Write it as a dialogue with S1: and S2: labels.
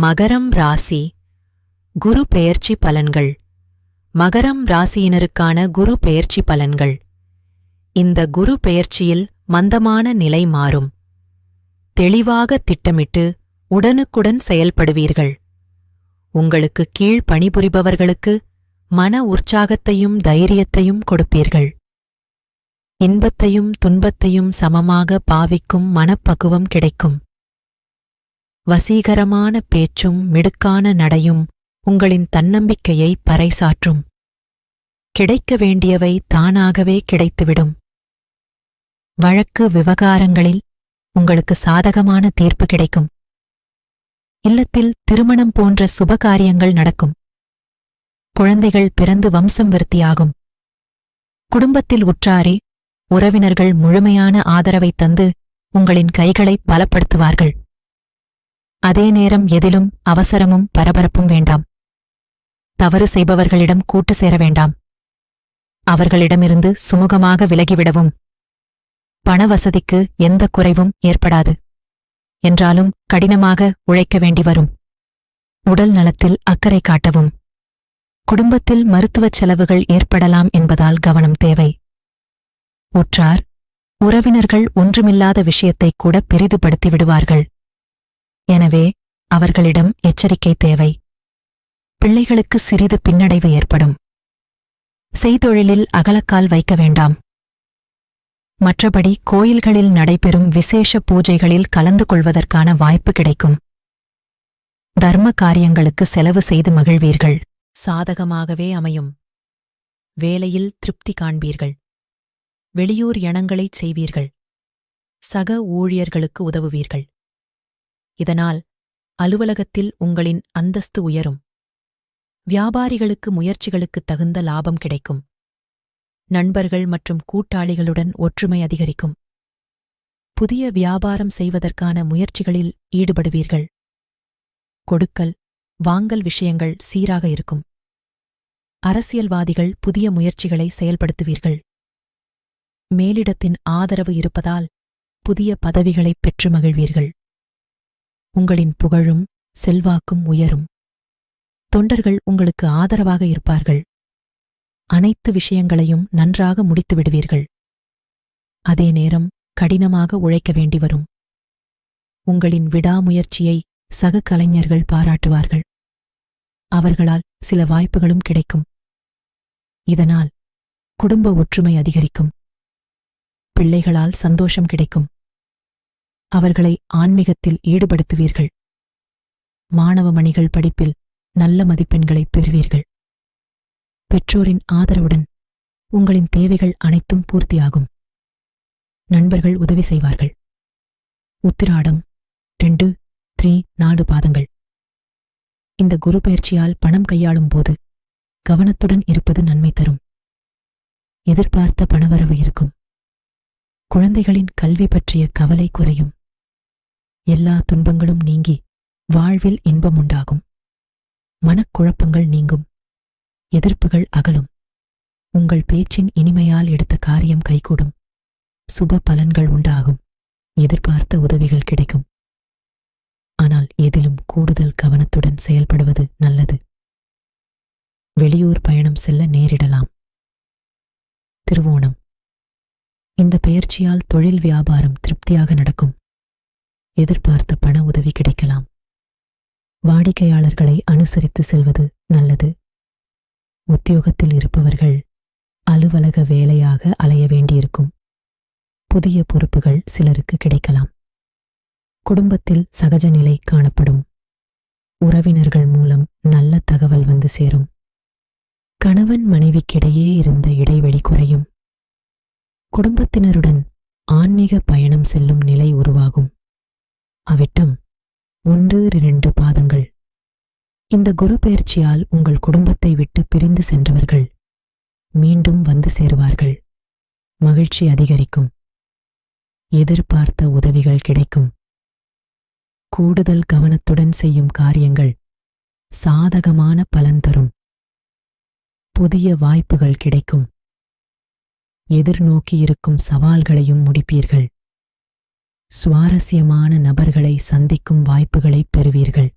S1: மகரம் ராசி. குரு பெயர்ச்சி பலன்கள். மகரம் ராசியினருக்கான குரு பெயர்ச்சி பலன்கள். இந்த குரு பெயர்ச்சியில் மந்தமான நிலை மாறும். தெளிவாக திட்டமிட்டு உடனுக்குடன் செயல்படுவீர்கள். உங்களுக்கு கீழ் பணிபுரிபவர்களுக்கு மன உற்சாகத்தையும் தைரியத்தையும் கொடுப்பீர்கள். இன்பத்தையும் துன்பத்தையும் சமமாக பாவிக்கும் மனப்பக்குவம் கிடைக்கும். வசீகரமான பேச்சும் மிடுக்கான நடையும் உங்களின் தன்னம்பிக்கையை பறைசாற்றும். கிடைக்க வேண்டியவை தானாகவே கிடைத்துவிடும். வழக்கு விவகாரங்களில் உங்களுக்கு சாதகமான தீர்ப்பு கிடைக்கும். இல்லத்தில் திருமணம் போன்ற சுபகாரியங்கள் நடக்கும். குழந்தைகள் பிறந்து வம்சம் விருத்தியாகும். குடும்பத்தில் உற்றாரே உறவினர்கள் முழுமையான ஆதரவை தந்து உங்களின் கைகளை பலப்படுத்துவார்கள். அதே நேரம் எதிலும் அவசரமும் பரபரப்பும் வேண்டாம். தவறு செய்பவர்களிடம் கூட்டு சேர வேண்டாம். அவர்களிடமிருந்து சுமூகமாக விலகிவிடவும். பண வசதிக்கு எந்த குறைவும் ஏற்படாது. என்றாலும் கடினமாக உழைக்க வேண்டி வரும். உடல் நலத்தில் அக்கறை காட்டவும். குடும்பத்தில் மருத்துவச் செலவுகள் ஏற்படலாம் என்பதால் கவனம் தேவை. உற்றார் உறவினர்கள் ஒன்றுமில்லாத விஷயத்தை கூட பெரிதுபடுத்தி விடுவார்கள். எனவே அவர்களிடம் எச்சரிக்கை தேவை. பிள்ளைகளுக்கு சிறிது பின்னடைவு ஏற்படும். செய்தொழிலில் அகலக்கால் வைக்க வேண்டாம். மற்றபடி கோயில்களில் நடைபெறும் விசேஷ பூஜைகளில் கலந்து கொள்வதற்கான வாய்ப்பு கிடைக்கும். தர்ம காரியங்களுக்கு செலவு செய்து மகிழ்வீர்கள். சாதகமாகவே அமையும். வேலையில் திருப்தி காண்பீர்கள். வெளியூர் யணங்களைச் செய்வீர்கள். சக ஊழியர்களுக்கு உதவுவீர்கள். இதனால் அலுவலகத்தில் உங்களின் அந்தஸ்து உயரும். வியாபாரிகளுக்கு முயற்சிகளுக்குத் தகுந்த லாபம் கிடைக்கும். நண்பர்கள் மற்றும் கூட்டாளிகளுடன் ஒற்றுமை அதிகரிக்கும். புதிய வியாபாரம் செய்வதற்கான முயற்சிகளில் ஈடுபடுவீர்கள். கொடுக்கல் வாங்கல் விஷயங்கள் சீராக இருக்கும். அரசியல்வாதிகள் புதிய முயற்சிகளை செயல்படுத்துவீர்கள். மேலிடத்தின் ஆதரவு இருப்பதால் புதிய பதவிகளைப் பெற்று மகிழ்வீர்கள். உங்களின் புகழும் செல்வாக்கும் உயரும். தொண்டர்கள் உங்களுக்கு ஆதரவாக இருப்பார்கள். அனைத்து விஷயங்களையும் நன்றாக முடித்து விடுவீர்கள். அதே நேரம் கடினமாக உழைக்க வேண்டி வரும். உங்களின் விடாமுயற்சியை சக கலைஞர்கள் பாராட்டுவார்கள். அவர்களால் சில வாய்ப்புகளும் கிடைக்கும். இதனால் குடும்ப ஒற்றுமை அதிகரிக்கும். பிள்ளைகளால் சந்தோஷம் கிடைக்கும். அவர்களை ஆன்மீகத்தில் ஈடுபடுத்துவீர்கள். மாணவ மணிகள் படிப்பில் நல்ல மதிப்பெண்களை பெறுவீர்கள். பெற்றோரின் ஆதரவுடன் உங்களின் தேவைகள் அனைத்தும் பூர்த்தியாகும். நண்பர்கள் உதவி செய்வார்கள். உத்திராடம் ரெண்டு த்ரீ நாடு பாதங்கள். இந்த குரு பயிற்சியால் பணம் கையாளும் போது கவனத்துடன் இருப்பது நன்மை தரும். எதிர்பார்த்த பணவரவு இருக்கும். குழந்தைகளின் கல்வி பற்றிய கவலை குறையும். எல்லா துன்பங்களும் நீங்கி வாழ்வில் இன்பம் உண்டாகும் மனக்குழப்பங்கள் நீங்கும். எதிர்ப்புகள் அகலும். உங்கள் பேச்சின் இனிமையால் எடுத்த காரியம் கைகூடும். சுப பலன்கள் உண்டாகும். எதிர்பார்த்த உதவிகள் கிடைக்கும். ஆனால் எதிலும் கூடுதல் கவனத்துடன் செயல்படுவது நல்லது. வெளியூர் பயணம் செல்ல நேரிடலாம். திருவோணம். இந்த பெயர்ச்சியால் தொழில் வியாபாரம் திருப்தியாக நடக்கும். எதிர்பார்த்த பண உதவி கிடைக்கலாம். வாடிக்கையாளர்களை அனுசரித்து செல்வது நல்லது. உத்தியோகத்தில் இருப்பவர்கள் அலுவலக வேலையாக அலைய வேண்டியிருக்கும். புதிய பொறுப்புகள் சிலருக்கு கிடைக்கலாம். குடும்பத்தில் சகஜ நிலை காணப்படும். உறவினர்கள் மூலம் நல்ல தகவல் வந்து சேரும். கணவன் மனைவிக்கிடையே இருந்த இடைவெளி குறையும். குடும்பத்தினருடன் ஆன்மீக பயணம் செல்லும் நிலை உருவாகும். அவிட்டம் ஒன்று இரண்டு பாதங்கள். இந்த குரு பயிற்சியால் உங்கள் குடும்பத்தை விட்டு பிரிந்து சென்றவர்கள் மீண்டும் வந்து சேருவார்கள். மகிழ்ச்சி அதிகரிக்கும். எதிர்பார்த்த உதவிகள் கிடைக்கும். கூடுதல் கவனத்துடன் செய்யும் காரியங்கள் சாதகமான பலன் தரும். புதிய வாய்ப்புகள் கிடைக்கும். எதிர்நோக்கியிருக்கும் சவால்களையும் முடிப்பீர்கள். சுவாரஸ்யமான நபர்களை சந்திக்கும் வாய்ப்புகளை பெறுவீர்கள்.